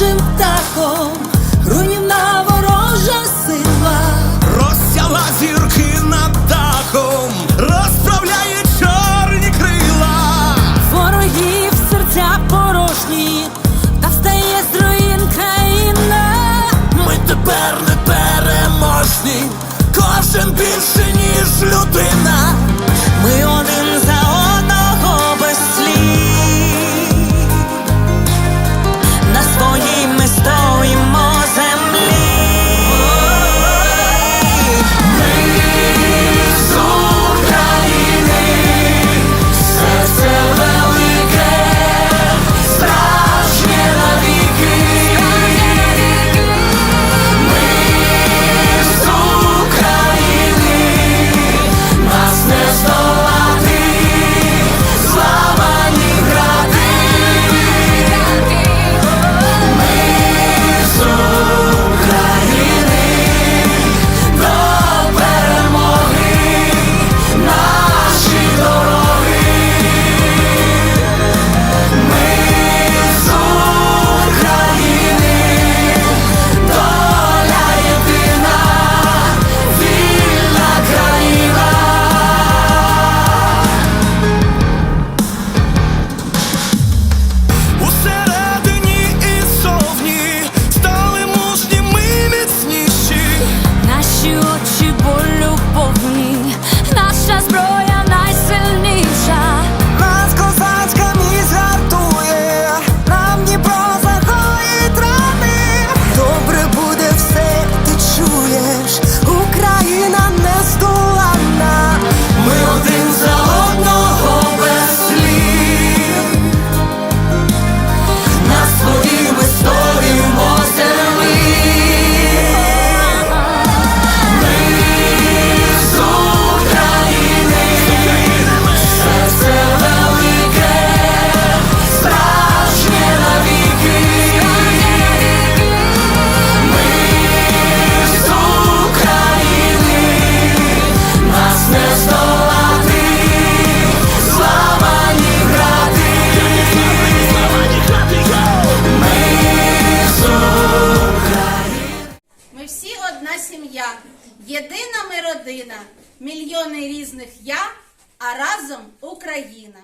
нашим птахом, руйнівна ворожа сила, розсяла зірки над дахом, розправляє чорні крила, ворогів серця порожні, та встає з руїн країна. Ми тепер не переможні, кожен більше, ніж людина. я, єдина ми родина, мільйони різних я, а разом Україна.